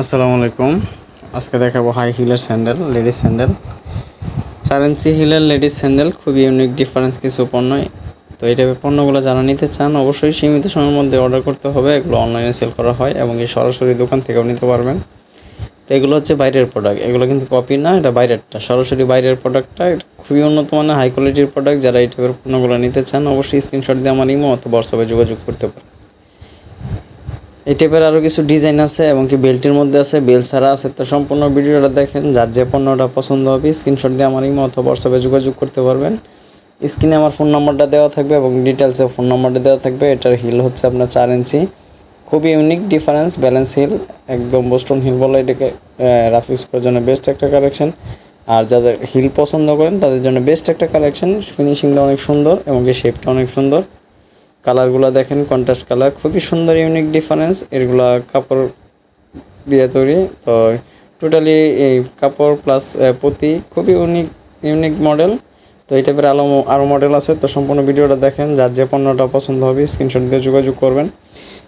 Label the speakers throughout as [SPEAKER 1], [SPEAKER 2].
[SPEAKER 1] আসসালামু আলাইকুম। আজকে দেখাবো হাই হিলের স্যান্ডেল লেডিস স্যান্ডেল চার ইঞ্চি হিলের লেডিস স্যান্ডেল খুবই ইউনিক ডিফারেন্স কিছু পণ্য। তো এই টাইপের পণ্যগুলো যারা নিতে চান, অবশ্যই সীমিত সময়ের মধ্যে অর্ডার করতে হবে। এগুলো অনলাইনে সেল করা হয় এবং এই সরাসরি দোকান থেকেও নিতে পারবেন। তো এগুলো হচ্ছে বাইরের প্রোডাক্ট এগুলো কিন্তু কপি না, এটা বাইরেরটা। সরাসরি বাইরের প্রোডাক্টটা খুবই উন্নত মানের হাই কোয়ালিটির প্রোডাক্ট যারা এই টাইপের পণ্যগুলো নিতে চান, অবশ্যই স্ক্রিনশট দিয়ে আমার ইমো অথবা হোয়াটসঅ্যাপে যোগাযোগ করতে পারেন। এই টাইপের আরও কিছু ডিজাইন আছে এবং কি বেল্টের মধ্যে আছে বেল ছাড়া আছে। তো সম্পূর্ণ ভিডিওটা দেখেন, যার যে পণ্যটা পছন্দ হবে স্ক্রিনশট দিয়ে আমার ইমো অথবা হোয়াটসঅ্যাপে যোগাযোগ করতে পারবেন। স্ক্রিনে আমার ফোন নাম্বারটা দেওয়া থাকবে এবং ডিটেলসে ফোন নাম্বারটা দেওয়া থাকবে। এটার হিল হচ্ছে আপনার চার ইঞ্চি। খুবই ইউনিক ডিফারেন্স ব্যালেন্স হিল একদম বোস্টন হিল বলে এটাকে রাফ ইউজ করার জন্য বেস্ট একটা কালেকশন আর যাদের হিল পছন্দ করেন, তাদের জন্য বেস্ট একটা কালেকশন ফিনিশিংটা অনেক সুন্দর এবং শেপটা অনেক সুন্দর। কালারগুলো দেখেন কন্ট্রাস্ট কালার খুবই সুন্দর ইউনিক ডিফারেন্স এগুলা কাপড় দিয়ে তৈরি। তো টোটালি এই কাপড় প্লাস পুঁতি, খুবই ইউনিক ইউনিক মডেল তো এই টাইপের আলো আরও মডেল আছে। তো সম্পূর্ণ ভিডিওটা দেখেন। যার যে পণ্যটা পছন্দ হবে স্ক্রিনশট দিয়ে যোগাযোগ করবেন।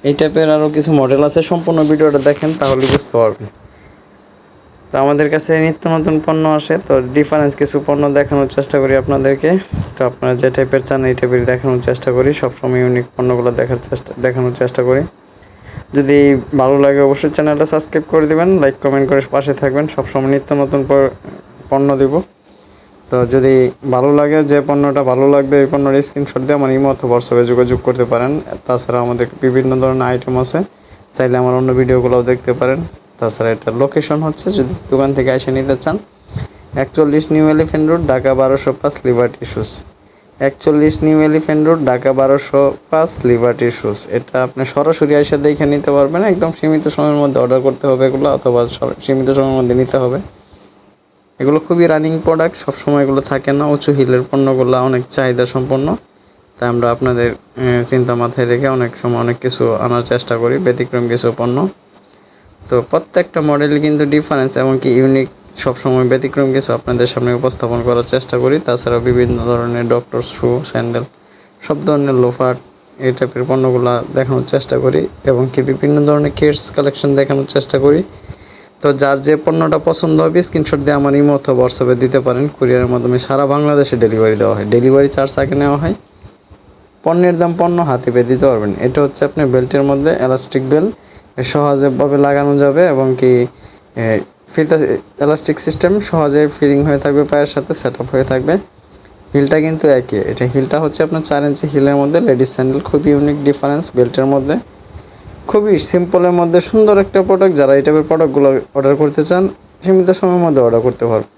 [SPEAKER 1] এই টাইপের আরও কিছু মডেল আছে। সম্পূর্ণ ভিডিওটা দেখেন, তাহলে বুঝতে পারবেন। তো আমাদের কাছে নিত্য নতুন পণ্য আসে, তো ডিফারেন্স কিছু পণ্য দেখানোর চেষ্টা করি আপনাদেরকে। তো আপনারা যে টাইপের চান, এই টাইপের দেখানোর চেষ্টা করি। সবসময় ইউনিক পণ্যগুলো দেখার চেষ্টা, দেখানোর চেষ্টা করি। যদি ভালো লাগে অবশ্যই চ্যানেলটা সাবস্ক্রাইব করে দেবেন লাইক কমেন্ট করে পাশে থাকবেন। সবসময় নিত্য নতুন পণ্য দিব। তো যদি ভালো লাগে যে পণ্যটা, ভালো লাগবে এই পণ্যের স্ক্রিনশট দিয়ে আমার ইমো অথবা হোয়াটসঅ্যাপে যোগাযোগ করতে পারেন। তাছাড়া আমাদের বিভিন্ন ধরনের আইটেম আছে। চাইলে আমার অন্য ভিডিওগুলোও দেখতে পারেন। তাছাড়া এটার লোকেশন হচ্ছে যদি দোকান থেকে এসে নিতে চান, একচল্লিশ নিউ এলিফেন্ট রোড, ঢাকা বারোশো পাঁচ লিবার্টি শুজ। একচল্লিশ নিউ এলিফেন্ট রোড, ঢাকা বারোশো পাঁচ লিবার্টি শুজ। এটা আপনি সরাসরি এসে দেখে নিতে পারবেন, একদম সীমিত সময়ের মধ্যে অর্ডার করতে হবে এগুলো, অথবা সীমিত সময়ের মধ্যে নিতে হবে। এগুলো খুবই রানিং প্রোডাক্ট সবসময় এগুলো থাকে না, উঁচু হিলের পণ্যগুলো অনেক চাহিদা সম্পন্ন। তাই আমরা আপনাদের চিন্তা মাথায় রেখে অনেক সময় অনেক কিছু আনার চেষ্টা করি, ব্যতিক্রম কিছু পণ্য। তো প্রত্যেকটা মডেল কিন্তু ডিফারেন্স এমনকি ইউনিক সবসময় ব্যতিক্রম কিছু আপনাদের সামনে উপস্থাপন করার চেষ্টা করি। তাছাড়াও বিভিন্ন ধরনের ডক্টর শু স্যান্ডেল সব ধরনের লোফার এই টাইপের পণ্যগুলো দেখানোর চেষ্টা করি এবং কি বিভিন্ন ধরনের কিডস কালেকশন দেখানোর চেষ্টা করি। তো যার যে পণ্যটা পছন্দ হবে স্ক্রিনশট দিয়ে আমার ইমো অথবা হোয়াটসঅ্যাপে দিতে পারেন। কুরিয়ারের মাধ্যমে সারা বাংলাদেশে ডেলিভারি দেওয়া হয়। ডেলিভারি চার্জ আগে নেওয়া হয়। পণ্যের দাম পণ্য হাতে পেয়ে দিতে পারবেন। এটা হচ্ছে আপনি বেল্টের মধ্যে এলাস্টিক বেল্ট সহজেভাবে লাগানো যাবে এবং কি ফিতা এলাস্টিক সিস্টেম সহজে ফিটিং হয়ে থাকবে, পায়ের সাথে সেট হয়ে থাকবে। হিলটা কিন্তু একই। এটা হিলটা হচ্ছে আপনার চার ইঞ্চি হিলের মধ্যে লেডিস স্যান্ডেল, খুবই ইউনিক ডিফারেন্স বেল্টের মধ্যে। খুবই সিম্পলের মধ্যে সুন্দর একটা প্রোডাক্ট যারা এই টাইপের প্রোডাক্টগুলো অর্ডার করতে চান, সীমিত সময়ের মধ্যে অর্ডার করতে পারবেন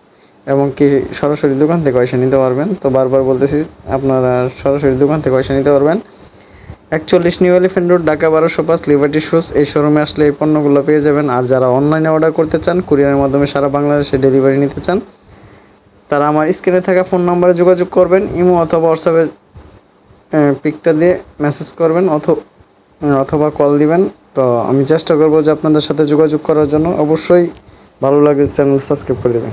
[SPEAKER 1] এবং কি, সরাসরি দোকান থেকে পয়সা নিতে পারবেন। তো বারবার বলতেছি, আপনারা সরাসরি দোকান থেকে পয়সা নিতে পারবেন। একচল্লিশ নিউ এলিফেন্ট রোড, ঢাকা বারোশো পাঁচ, লিবার্টি শুজ এই শোরুমে আসলে এই পণ্যগুলো পেয়ে যাবেন। আর যারা অনলাইনে অর্ডার করতে চান, কুরিয়ারের মাধ্যমে সারা বাংলাদেশে ডেলিভারি নিতে চান, তারা আমার স্ক্রিনে থাকা ফোন নাম্বারে যোগাযোগ করবেন, ইমো অথবা হোয়াটসঅ্যাপে পিকটা দিয়ে মেসেজ করবেন অথবা অথবা কল দিবেন। তো আমি চেষ্টা করব যে আপনাদের সাথে যোগাযোগ করার জন্য। অবশ্যই ভালো লাগে চ্যানেল সাবস্ক্রাইব করে দেবেন।